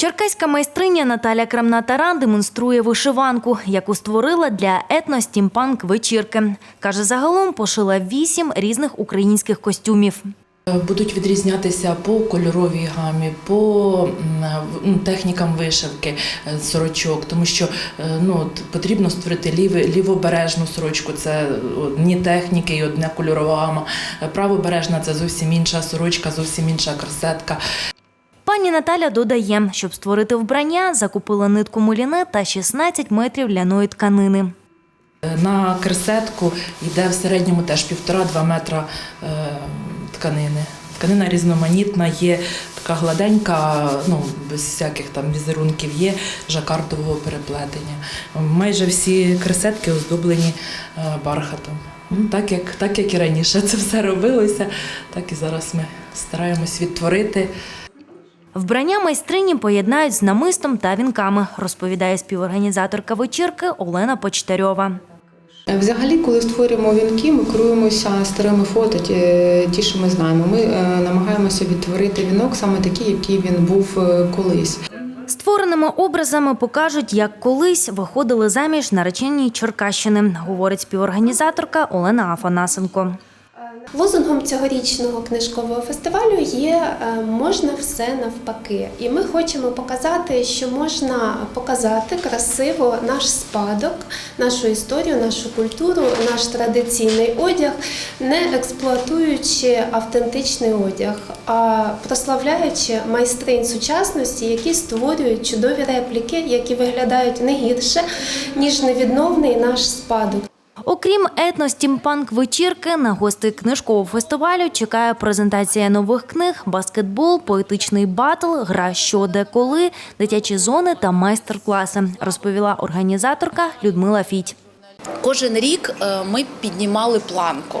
Черкаська майстриня Наталя Крамна-Таран демонструє вишиванку, яку створила для етно-стімпанк вечірки. Каже, загалом пошила вісім різних українських костюмів. Будуть відрізнятися по кольоровій гамі, по м, технікам вишивки е, сорочок, тому що е, ну, потрібно створити ліве, лівобережну сорочку, це одні техніки і одна кольорова гама. Е, Правобережна це зовсім інша сорочка, зовсім інша корсетка. Пані Наталя додає, щоб створити вбрання, закупила нитку муліне та 16 метрів ляної тканини. На керсетку йде в середньому теж півтора-два метра е, тканини. Тканина різноманітна, є така гладенька, ну без всяких там візерунків, є жакардового переплетення. Майже всі керсетки оздоблені е, бархатом. Ну, Так як, так як і раніше це все робилося, так і зараз ми стараємось відтворити. Вбрання майстрині поєднають з намистом та вінками, розповідає співорганізаторка вечірки Олена Почтарьова. Взагалі, коли створюємо вінки, ми керуємося старими фото, ті, що ми знаємо. Ми е, намагаємося відтворити вінок саме такий, який він був е, колись. Створеними образами покажуть, як колись виходили заміж наречені Черкащини, говорить співорганізаторка Олена Афанасенко. Лозунгом цьогорічного книжкового фестивалю є е, можна все навпаки. І ми хочемо показати, що можна показати красиво наш спадок, нашу історію, нашу культуру, наш традиційний одяг, не експлуатуючи автентичний одяг, а прославляючи майстринь сучасності, які створюють чудові репліки, які виглядають не гірше, ніж невідновний наш спадок. Окрім етно-стімпанк вечірки, на гостей книжкового фестивалю чекає презентація нових книг, баскетбол, поетичний батл, гра що де коли, дитячі зони та майстер-класи, розповіла організаторка Людмила Фіть. Кожен рік е, ми піднімали планку.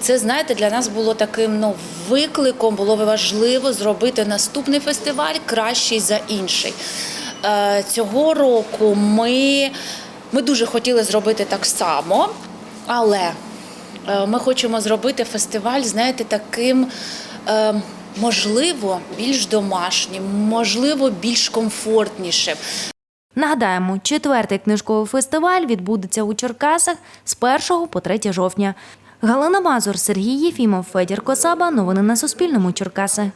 Це знаєте, для нас було таким ну, викликом. Було важливо зробити наступний фестиваль кращий за інший. Е, Цього року ми, ми дуже хотіли зробити так само, але е, ми хочемо зробити фестиваль, знаєте, таким. е, Можливо, більш домашнім, можливо, більш комфортнішим. Нагадаємо, четвертий книжковий фестиваль відбудеться у Черкасах з 1 по 3 жовтня. Галина Мазур, Сергій Єфімов, Федір Косаба. Новини на Суспільному. Черкаси.